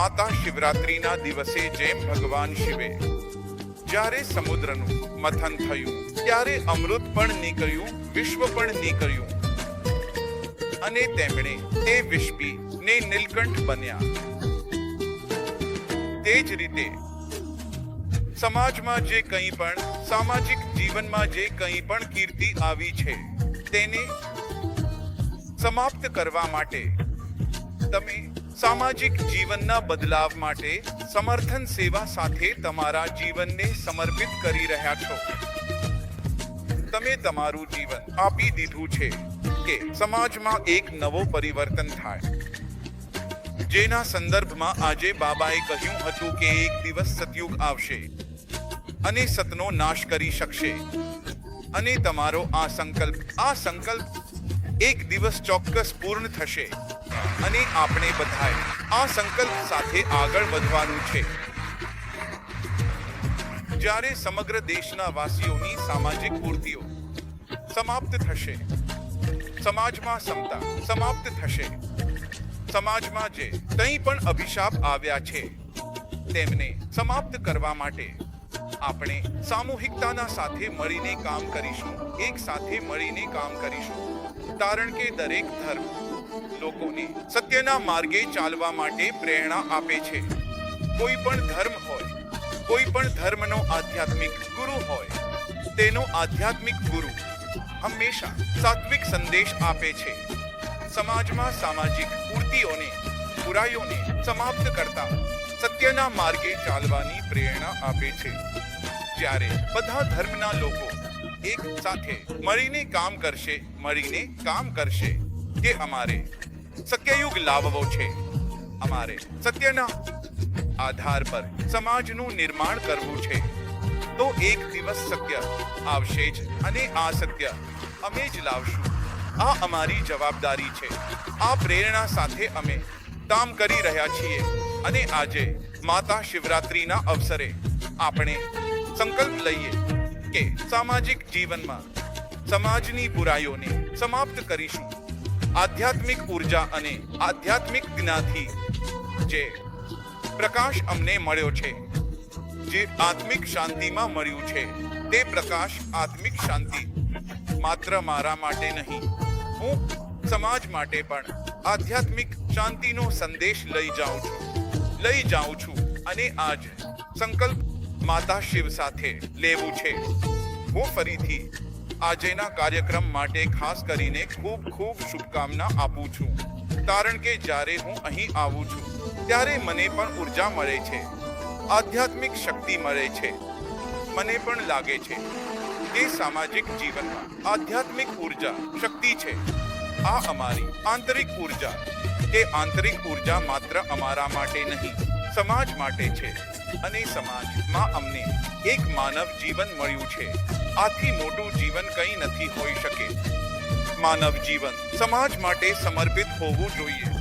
માતા શિવરાત્રીના દિવસે જેમ ભગવાન શિવે. જ્યારે સમુદ્રનું મથન થયું, ત્યારે અમૃત પણ નીકળ્યું, વિશ્વ પણ નીકળ્યું. અને તેમણે તે વિશ્વી ને નીલકંઠ બન્યા. તે જ રીતે સમાજમાં જે કંઈ પણ, સામાજિક જીવનમાં જે કંઈ પણ કીર્તિ આવી છે, તેને સમાપ્ત કરવા માટે તમે સામાજિક જીવનના બદલાવ માટે સમર્થન સેવા સાથે તમારા જીવનને સમર્પિત કરી રહ્યા છો. તમે તમારું જીવન આપી દીધું છે કે સમાજમાં એક નવો પરિવર્તન થાય. જેના સંદર્ભમાં આજે બાબાએ કહ્યું હતું કે એક દિવસ સતયુગ આવશે અને સતનો નાશ કરી શકશે. અને તમારો આ સંકલ્પ આ સંકલ્પ એક દિવસ ચોક્કસ પૂર્ણ થશે. અને આપણે બધાએ આ સંકલ્પ સાથે આગળ વધવાનું છે. જ્યારે સમગ્ર દેશના વાસીઓની સામાજિક પૂર્તિઓ સમાપ્ત થશે, સમાજમાં સમતા સમાપ્ત થશે, સમાજમાં જે કંઈ પણ અભિશાપ આવ્યા છે, તેમને સમાપ્ત કરવા માટે આપણે સામૂહિકતાના સાથે મળીને કામ કરીશું, એક સાથે મળીને કામ કરીશું. કારણ કે દરેક ધર્મ લોકોને સત્યના માર્ગે ચાલવા માટે પ્રેરણા આપે છે. કોઈ પણ ધર્મ હોય, કોઈ પણ ધર્મનો આધ્યાત્મિક ગુરુ હોય, તેનો આધ્યાત્મિક ગુરુ હંમેશા સાત્વિક સંદેશ આપે છે. સમાજમાં સામાજિક પૂર્તિઓને બુરાઈઓને સમાપ્ત કરતા સત્યના માર્ગે ચાલવાની પ્રેરણા આપે છે. જ્યારે બધા ધર્મના લોકો એક સાથે મળીને કામ કરશે, મળીને કામ કરશે કે અમારે સત્યયુગ લાવવો છે. અમારે સત્યના આધાર પર સમાજનું નિર્માણ કરવું છે. તો એક દિવસ સત્ય આવશે જ અને આ સત્ય અમે જ લાવશું. આ અમારી જવાબદારી છે. આ પ્રેરણા સાથે અમે કામ કરી રહ્યા છીએ અને આજે માતા શિવરાત્રીના અવસરે આપણે સંકલ્પ લઈએ કે સામાજિક જીવનમાં સમાજની બુરાઈઓને સમાપ્ત કરીશું. આધ્યાત્મિક ઊર્જા અને આધ્યાત્મિક જ્ઞાથી જે પ્રકાશ અમને મળ્યો છે, જે આત્મિક શાંતિમાં મળ્યું છે, તે પ્રકાશ આત્મિક શાંતિ માત્ર મારા માટે નહીં, હું સમાજ માટે પણ આધ્યાત્મિક શાંતિનો સંદેશ લઈ જાઉં છું, લઈ જાઉં છું અને આજ સંકલ્પ માતા શિવ સાથે લેવું છે. હું ફરીથી આજેના કાર્યક્રમ માટે ખાસ કરીને ખૂબ ખૂબ શુભકામના આપું છું. કારણ કે જ્યારે હું અહીં આવું છું, ત્યારે મને પણ ઊર્જા મળે છે. આધ્યાત્મિક શક્તિ મળે છે. મને પણ લાગે છે કે સામાજિક જીવનમાં આધ્યાત્મિક ઊર્જા શક્તિ છે. આ અમારી આંતરિક ઊર્જા એ આંતરિક ઊર્જા માત્ર અમારા માટે નહીં, સમાજ માટે છે. અને સમાજમાં અમને એક માનવ જીવન મળ્યું છે. આથી મોટું જીવન કંઈ નથી હોઈ શકે. માનવ જીવન સમાજ માટે સમર્પિત હોવું જોઈએ.